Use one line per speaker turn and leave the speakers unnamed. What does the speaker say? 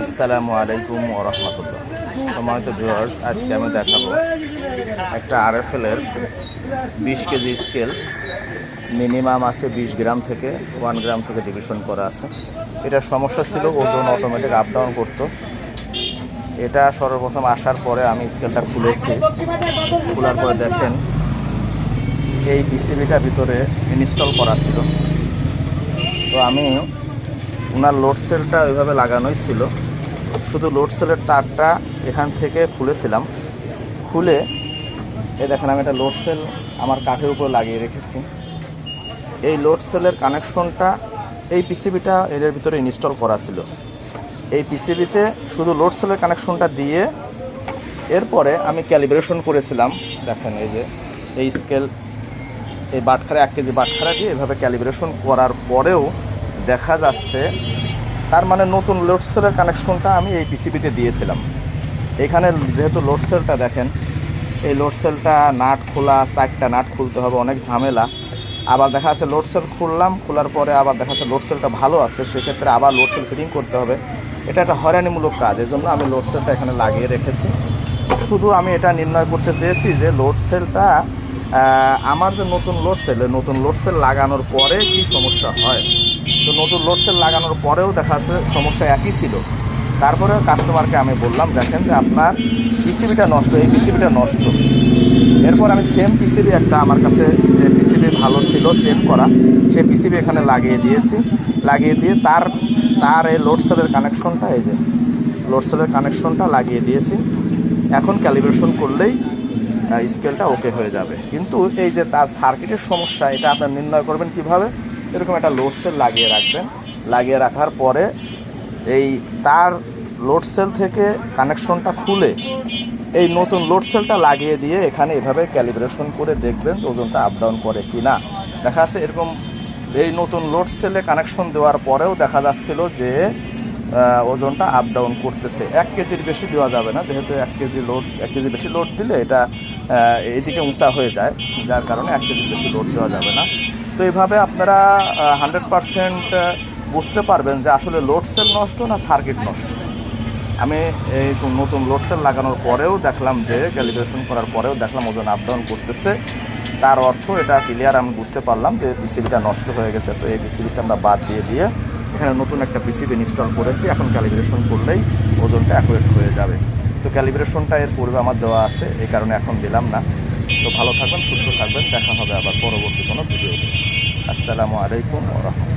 আসসালামু আলাইকুম ওরহমতুল্লাহ সম্মানিত ভিউয়ার্স আজকে আমি দেখাবো একটা আরএফএল এর বিশ কেজি স্কেল মিনিমাম আছে বিশ গ্রাম থেকে ওয়ান গ্রাম থেকে ডিভিশন করা আছে। এটার সমস্যা ছিল, ওজন অটোমেটিক আপ ডাউন করতো। এটা সর্বপ্রথম আসার পরে আমি স্কেলটা খুলেছি। খোলার পরে দেখেন, এই পিসিবিটা ভিতরে ইনস্টল করা ছিল। তো আমি ওনার লোড সেলটা ওইভাবে লাগানোই ছিল। শুধু লোড সেলের তারটা এখান থেকে খুলেছিলাম। খুলে এ দেখেন আমি একটা লোড সেল আমার কাঠের উপর লাগিয়ে রেখেছি। এই লোড সেলের কানেকশনটা এই পিসিবিটা এর ভিতরে ইনস্টল করা ছিল। এই পিসিবিতে শুধু লোড সেলের কানেকশনটা দিয়ে এরপরে আমি ক্যালিব্রেশন করেছিলাম। দেখেন এই যে এই স্কেল এই বাটখারা এক কেজি বাটখারা দিয়ে এভাবে ক্যালিব্রেশন করার পরেও দেখা যাচ্ছে তার মানে নতুন লোডসেলের কানেকশনটা আমি এই পিসিবিতে দিয়েছিলাম। এখানে যেহেতু লোডসেলটা দেখেন এই লোডসেলটা নাট খোলা চারটা নাট খুলতে হবে অনেক ঝামেলা। আবার দেখা যাচ্ছে লোডসেল খুললাম খোলার পরে আবার দেখা যাচ্ছে লোডসেলটা ভালো আছে সেক্ষেত্রে আবার লোডসেল ফিটিং করতে হবে। এটা একটা হয়রানিমূলক কাজ এই জন্য আমি লোডসেলটা এখানে লাগিয়ে রেখেছি। শুধু আমি এটা নির্ণয় করতে চেয়েছি যে লোড সেলটা আহ, আমার যে নতুন লোড সেল নতুন লোড সেল লাগানোর পরে কি সমস্যা হয়? তো নতুন লোড সেল লাগানোর পরেও দেখা যাচ্ছে সমস্যা একই ছিল। তারপরে কাস্টমারকে আমি বললাম, দেখেন যে আপনার পিসিবিটা নষ্ট, এই পিসিবিটা নষ্ট। এরপর আমি সেম পিসিবি একটা আমার কাছে, যে পিসিবি ভালো ছিল চেন করা সেই পিসিবি এখানে লাগিয়ে দিয়েছি। লাগিয়ে দিয়ে তার তার এই লোড সেলের কানেকশনটা এই যে লোড সেলের কানেকশনটা লাগিয়ে দিয়েছি। এখন ক্যালিব্রেশন করলেই স্কেলটা ওকে হয়ে যাবে। কিন্তু এই যে তার সার্কিটের সমস্যা, এটা আপনার নির্ণয় করবেন কীভাবে? এরকম একটা লোড সেল লাগিয়ে রাখবেন। লাগিয়ে রাখার পরে এই তার লোড সেল থেকে কানেকশনটা খুলে এই নতুন লোড সেলটা লাগিয়ে দিয়ে এখানে এভাবে ক্যালিব্রেশন করে দেখবেন ওজনটা আপ ডাউন করে কি না দেখা যাচ্ছে এরকম এই নতুন লোড সেলে কানেকশন দেওয়ার পরেও দেখা যাচ্ছিল যে ওজনটা আপ ডাউন করতেছে। এক কেজির বেশি দেওয়া যাবে না, যেহেতু এক কেজি লোড এক কেজি বেশি লোড দিলে এটা আহ, এইদিকে উঁচা হয়ে যায় যার কারণে এক কেজির বেশি লোড দেওয়া যাবে না। তো এইভাবে আপনারা হান্ড্রেড পারসেন্ট বুঝতে পারবেন যে আসলে লোড সেল নষ্ট না সার্কিট নষ্ট। আমি এই নতুন লোড সেল লাগানোর পরেও দেখলাম যে ক্যালিব্রেশন করার পরেও দেখলাম ওজন আপ ডাউন করতেছে। তার অর্থ এটা ক্লিয়ার আমি বুঝতে পারলাম যে পিসিবিটা নষ্ট হয়ে গেছে। তো এই পিসিবিটা আমরা বাদ দিয়ে দিয়ে এখানে নতুন একটা পিসিবি ইনস্টল করেছি। এখন ক্যালিব্রেশন করলেই ওজনটা অ্যাকুরেট হয়ে যাবে। ক্যালিব্রেশনটা এর পূর্বে আমার দেওয়া আছে, এই কারণে এখন দিলাম না। তো ভালো থাকবেন, সুস্থ থাকবেন, দেখা হবে আবার পরবর্তী কোনো ভিডিওতে। আসসালামু আলাইকুম রহমতুল্লাহ।